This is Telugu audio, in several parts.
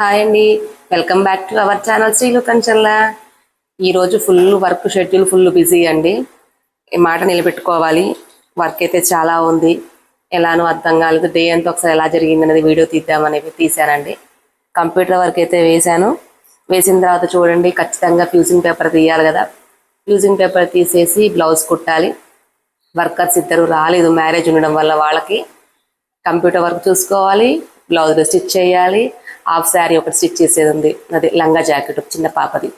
హాయ్ అండి. Welcome back to our channel Srilu కంచల్లా ఈరోజు full work schedule full busy అండి. ఈ మాట నిలబెట్టుకోవాలి. వర్క్ అయితే చాలా ఉంది. ఎలానో అర్థం కాలేదు. డే అంతా ఒకసారి ఎలా జరిగింది అనేది వీడియో తీద్దామనేది తీశానండి. కంప్యూటర్ వర్క్ అయితే వేశాను. వేసిన తర్వాత చూడండి ఖచ్చితంగా ఫ్యూజింగ్ పేపర్ తీయాలి కదా. ఫ్యూజింగ్ పేపర్ తీసేసి బ్లౌజ్ కుట్టాలి. వర్కర్స్ ఇద్దరు రాలేదు. మ్యారేజ్ ఉండడం వల్ల వాళ్ళకి కంప్యూటర్ వర్క్ చూసుకోవాలి. బ్లౌజ్ స్టిచ్ చేయాలి. హాఫ్ శారీ ఒకటి స్టిచ్ చేసేది ఉంది. అది లంగా జాకెట్ చిన్న పాపది.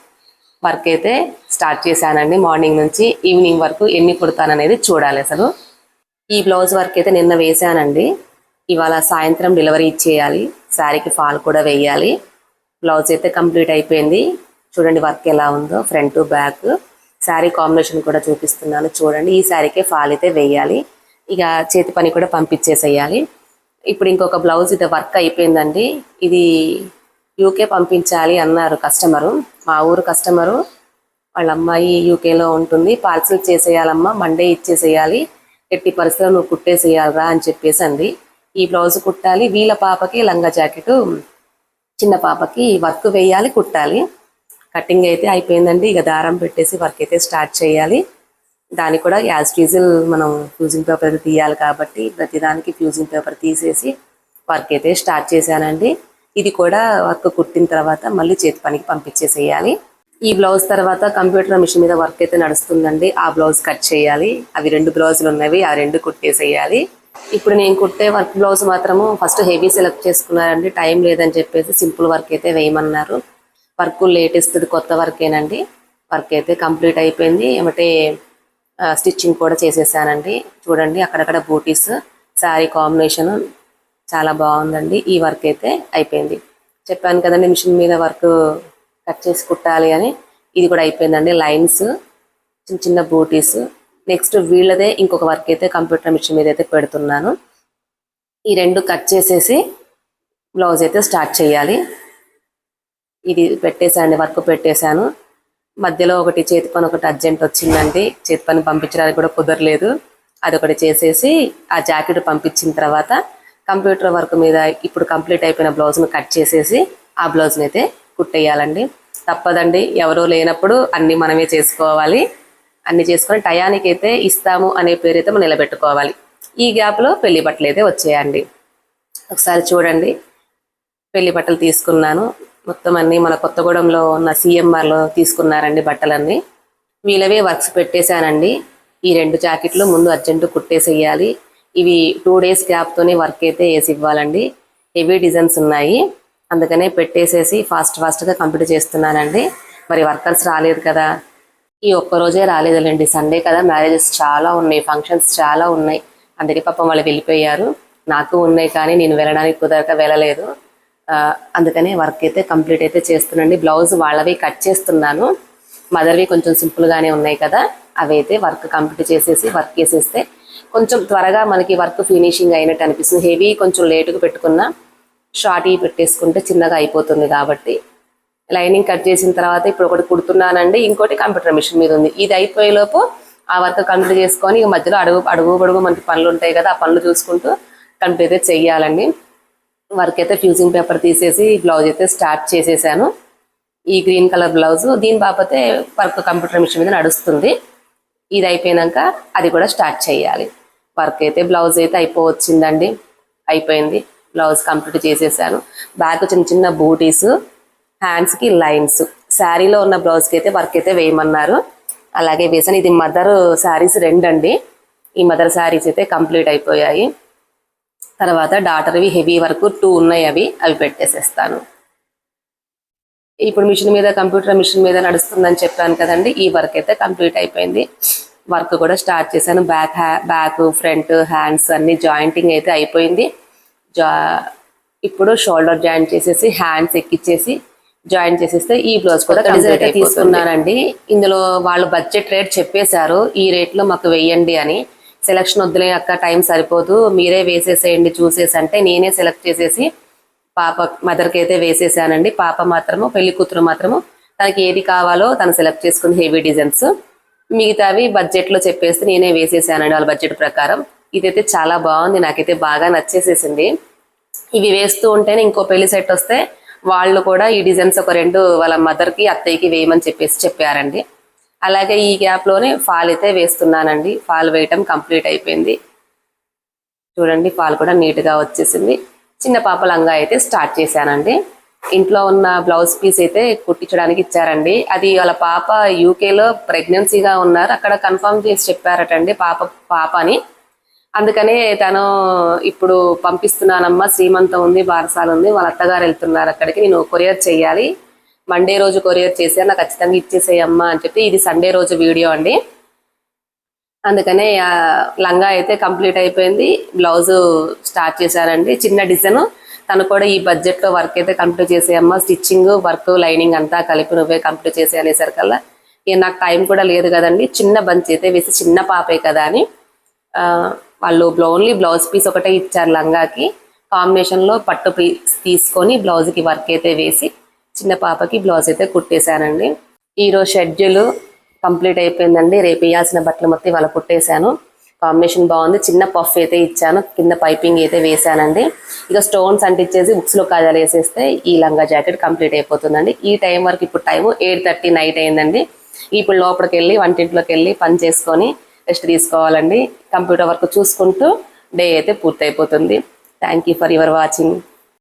వర్క్ అయితే స్టార్ట్ చేశానండి. మార్నింగ్ నుంచి ఈవినింగ్ వరకు ఎన్ని కుడతాననేది చూడాలి అసలు. ఈ బ్లౌజ్ వర్క్ అయితే నిన్న వేశానండి. ఇవాళ సాయంత్రం డెలివరీ ఇచ్చేయాలి. శారీకి ఫాల్ కూడా వేయాలి. బ్లౌజ్ అయితే కంప్లీట్ అయిపోయింది. చూడండి వర్క్ ఎలా ఉందో ఫ్రంట్ బ్యాక్ శారీ కాంబినేషన్ కూడా చూపిస్తున్నాను. చూడండి ఈ శారీకే ఫాల్ అయితే వేయాలి. ఇక చేతి పని కూడా పంపించేసేయాలి. ఇప్పుడు ఇంకొక బ్లౌజ్ ఇది వర్క్ అయిపోయిందండి. ఇది యూకే పంపించాలి అన్నారు కస్టమరు. మా ఊరు కస్టమరు. వాళ్ళ అమ్మాయి యూకేలో ఉంటుంది. పార్సిల్ చేసేయాలమ్మా మండే ఇచ్చేసేయాలి. ఎట్టి పరిస్థితిలో నువ్వు కుట్టేసేయాలరా అని చెప్పేసి అంది ఈ బ్లౌజ్ కుట్టాలి. వీళ్ళ పాపకి లంగా జాకెట్ చిన్న పాపకి వర్క్ వేయాలి కుట్టాలి. కటింగ్ అయితే అయిపోయిందండి. ఇక దారం పెట్టేసి వర్క్ అయితే స్టార్ట్ చేయాలి. దానికి కూడా యాజ్ టీజిల్ మనం ఫ్యూజింగ్ పేపర్ తీయాలి కాబట్టి ప్రతిదానికి ఫ్యూజింగ్ పేపర్ తీసేసి వర్క్ అయితే స్టార్ట్ చేశానండి. ఇది కూడా వర్క్ కుట్టిన తర్వాత మళ్ళీ చేతి పనికి పంపించేసేయాలి. ఈ బ్లౌజ్ తర్వాత కంప్యూటర్ మిషన్ మీద వర్క్ అయితే నడుస్తుందండి. ఆ బ్లౌజ్ కట్ చేయాలి. అవి రెండు బ్లౌజులు ఉన్నవి ఆ రెండు కుట్టేసేయాలి. ఇప్పుడు నేను కుట్టే వర్క్ బ్లౌజ్ మాత్రము ఫస్ట్ హెవీ సెలెక్ట్ చేసుకున్నారండి టైం లేదని చెప్పేసి సింపుల్ వర్క్ అయితే వేయమన్నారు. వర్క్ లేటెస్ట్ కొత్త వర్కేనండి వర్క్ అయితే కంప్లీట్ అయిపోయింది. ఏమంటే స్టిచ్చింగ్ కూడా చేసేసానండి. చూడండి అక్కడక్కడ బూటీస్ శారీ కాంబినేషన్ చాలా బాగుందండి. ఈ వర్క్ అయితే అయిపోయింది. చెప్పాను కదండి మిషన్ మీద వర్క్ కట్ చేసి కుట్టాలి అని. ఇది కూడా అయిపోయిందండి. లైన్స్ చిన్న చిన్న బూటీస్. నెక్స్ట్ వీళ్ళదే ఇంకొక వర్క్ అయితే కంప్యూటర్ మిషన్ మీద అయితే పెడుతున్నాను. ఈ రెండు కట్ చేసేసి బ్లౌజ్ అయితే స్టార్ట్ చేయాలి. ఇది పెట్టేశాను వర్క్ పెట్టేశాను. మధ్యలో ఒకటి చేతి పని ఒకటి అర్జెంట్ వచ్చిందండి. చేతి పని పంపించడానికి కూడా కుదరలేదు. అది ఒకటి చేసేసి ఆ జాకెట్ పంపించిన తర్వాత కంప్యూటర్ వర్క్ మీద ఇప్పుడు కంప్లీట్ అయిపోయిన బ్లౌజ్ను కట్ చేసేసి ఆ బ్లౌజ్ని అయితే కుట్టేయాలండి. తప్పదండి. ఎవరో లేనప్పుడు అన్నీ మనమే చేసుకోవాలి. అన్ని చేసుకొని టయానికి అయితే ఇస్తాము అనే పేరు అయితే మనం నిలబెట్టుకోవాలి. ఈ గ్యాప్లో పెళ్ళి బట్టలు అయితే వచ్చేయండి. ఒకసారి చూడండి. పెళ్ళి బట్టలు తీసుకున్నాను. మొత్తం అన్ని మన కొత్తగూడెంలో ఉన్న సిఎంఆర్లో తీసుకున్నారండి బట్టలన్నీ. వీళ్ళవే వర్క్స్ పెట్టేశానండి. ఈ రెండు జాకెట్లు ముందు అర్జెంటు కుట్టేసేయాలి. ఇవి టూ డేస్ గ్యాప్తోనే వర్క్ అయితే వేసి ఇవ్వాలండి. హెవీ డిజైన్స్ ఉన్నాయి. అందుకనే పెట్టేసేసి ఫాస్ట్ ఫాస్ట్గా కంప్లీట్ చేస్తున్నానండి. మరి వర్కర్స్ రాలేదు కదా. ఈ ఒక్క రోజే రాలేదులేండి. సండే కదా మ్యారేజెస్ చాలా ఉన్నాయి ఫంక్షన్స్ చాలా ఉన్నాయి. అందుకే పాపం వాళ్ళు వెళ్ళిపోయారు. నాకు ఉన్నాయి కానీ నేను వెళ్ళడానికి కుదరక వెళ్ళలేదు. అందుకనే వర్క్ అయితే కంప్లీట్ అయితే చేస్తున్నాండి బ్లౌజ్ వాళ్ళవి కట్ చేస్తున్నాను. మదర్వి కొంచెం సింపుల్గానే ఉన్నాయి కదా. అవి అయితే వర్క్ కంప్లీట్ చేసేసి వర్క్ చేసేస్తే కొంచెం త్వరగా మనకి వర్క్ ఫినిషింగ్ అయినట్టు అనిపిస్తుంది. హెవీ కొంచెం లేటుగా పెట్టుకున్నా షార్ట్ పెట్టేసుకుంటే చిన్నగా అయిపోతుంది కాబట్టి. లైనింగ్ కట్ చేసిన తర్వాత ఇప్పుడు ఒకటి కుడుతున్నానండి. ఇంకోటి కంప్యూటర్ మిషన్ మీద ఉంది. ఇది అయిపోయేలోపు ఆ వర్క్ కంప్లీట్ చేసుకొని ఇక మధ్యలో అడుగు అడుగు అడుగు మనకి పనులు ఉంటాయి కదా ఆ పనులు చూసుకుంటూ కంప్లీట్ అయితే చెయ్యాలండి. వర్క్ అయితే ఫ్యూజింగ్ పేపర్ తీసేసి బ్లౌజ్ అయితే స్టార్ట్ చేసేసాను. ఈ గ్రీన్ కలర్ బ్లౌజ్ దీని బాపతే వర్క్ కంప్యూటర్ మిషన్ మీద నడుస్తుంది. ఇది అయిపోయినాక అది కూడా స్టార్ట్ చేయాలి. వర్క్ అయితే బ్లౌజ్ అయితే అయిపోవచ్చిందండి. అయిపోయింది. బ్లౌజ్ కంప్లీట్ చేసేసాను. బ్యాక్ చిన్న చిన్న బూటీస్ హ్యాండ్స్కి లైన్స్ శారీలో ఉన్న బ్లౌజ్కి అయితే వర్క్ అయితే వేయమన్నారు. అలాగే వేసాను. ఇది మదర్ శారీస్ రెండండి. ఈ మదర్ శారీస్ అయితే కంప్లీట్ అయిపోయాయి. తర్వాత డాటర్వి హెవీ వరకు టూ ఉన్నాయి అవి అవి పెట్టేసేస్తాను. ఇప్పుడు మిషన్ మీద కంప్యూటర్ మిషన్ మీద నడుస్తుందని చెప్పాను కదండి ఈ వర్క్ అయితే కంప్లీట్ అయిపోయింది. వర్క్ కూడా స్టార్ట్ చేశాను. బ్యాక్ హ్యా బ్యాక్ ఫ్రంట్ హ్యాండ్స్ అన్ని జాయింటింగ్ అయితే అయిపోయింది. జా ఇప్పుడు షోల్డర్ జాయింట్ చేసేసి హ్యాండ్స్ ఎక్కిచ్చేసి జాయిన్ చేసేస్తే ఈ బ్లౌజ్ కూడా డిజైన్ అయితే తీసుకున్నానండి. ఇందులో వాళ్ళు బడ్జెట్ రేట్ చెప్పేశారు. ఈ రేట్లో మాకు వెయ్యండి అని. సెలక్షన్ వద్దులే అక్క టైం సరిపోదు. మీరే వేసేసేయండి చూసేసి అంటే నేనే సెలెక్ట్ చేసేసి పాప మదర్కి అయితే వేసేసానండి. పాప మాత్రము పెళ్ళి కూతురు మాత్రము తనకి ఏది కావాలో తను సెలెక్ట్ చేసుకుంది హెవీ డిజైన్స్ మిగతావి బడ్జెట్లో చెప్పేసి నేనే వేసేసానండి వాళ్ళ బడ్జెట్ ప్రకారం. ఇదైతే చాలా బాగుంది నాకైతే బాగా నచ్చేసేసింది. ఇవి వేస్తూ ఉంటేనే ఇంకో పెళ్ళి సెట్ వస్తే వాళ్ళు కూడా ఈ డిజైన్స్ ఒక రెండు వాళ్ళ మదర్కి అత్తయ్యకి వేయమని చెప్పేసి చెప్పారండి. అలాగే ఈ గ్యాప్లోనే ఫాల్ అయితే వేస్తున్నానండి. ఫాల్ వేయటం కంప్లీట్ అయిపోయింది. చూడండి ఫాల్ కూడా నీట్గా వచ్చేసింది. చిన్న పాప లంగా అయితే స్టార్ట్ చేశానండి. ఇంట్లో ఉన్న బ్లౌజ్ పీస్ అయితే కుట్టించడానికి ఇచ్చారండి. అది వాళ్ళ పాప యూకేలో ప్రెగ్నెన్సీగా ఉన్నారు. అక్కడ కన్ఫర్మ్ చేసి చెప్పారటండి పాప పాప అని అందుకనే తను ఇప్పుడు పంపిస్తున్నానమ్మా శ్రీమంతం ఉంది బారసాలు ఉంది వాళ్ళ అత్తగారు వెళ్తున్నారు అక్కడికి. నేను కొరియర్ చేయాలి. మండే రోజు కొరియర్ చేసి నాకు ఖచ్చితంగా ఇచ్చేసేయమ్మా అని చెప్పి ఇది సండే రోజు వీడియో అండి. అందుకనే లంగా అయితే కంప్లీట్ అయిపోయింది. బ్లౌజ్ స్టార్ట్ చేశారండి. చిన్న డిజైన్. తను కూడా ఈ బడ్జెట్లో వర్క్ అయితే కంప్లీట్ చేసేయమ్మా. స్టిచ్చింగ్ వర్క్ లైనింగ్ అంతా కలిపి నువ్వే కంప్లీట్ చేసే అనేసరికల్లా ఇక నాకు టైం కూడా లేదు కదండి. చిన్న బంచ్ అయితే వేసి చిన్న పాపే కదా అని. వాళ్ళు ఓన్లీ బ్లౌజ్ పీస్ ఒకటే ఇచ్చారు లంగాకి. కాంబినేషన్లో పట్టు పీస్ తీసుకొని బ్లౌజ్కి వర్క్ అయితే వేసి చిన్న పాపకి బ్లౌజ్ అయితే కుట్టేశానండి. ఈరోజు షెడ్యూల్ కంప్లీట్ అయిపోయిందండి. రేపు వేయాల్సిన బట్టలు మొత్తం ఇవాళ కుట్టేశాను. కాంబినేషన్ బాగుంది. చిన్న పఫ్ అయితే ఇచ్చాను. కింద పైపింగ్ అయితే వేశానండి. ఇక స్టోన్స్ అంటించేసి బుక్స్లో కాజాలు వేసేస్తే ఈ లంగా జాకెట్ కంప్లీట్ అయిపోతుందండి. ఈ టైం వరకు ఇప్పుడు టైం ఎయిట్ థర్టీ నైట్ అయిందండి. ఇప్పుడు లోపలికి వెళ్ళి వంటింట్లోకి వెళ్ళి పని చేసుకొని రెస్ట్ తీసుకోవాలండి. కంప్యూటర్ వర్క్ చూసుకుంటూ డే అయితే పూర్తయిపోతుంది. Thank you for your watching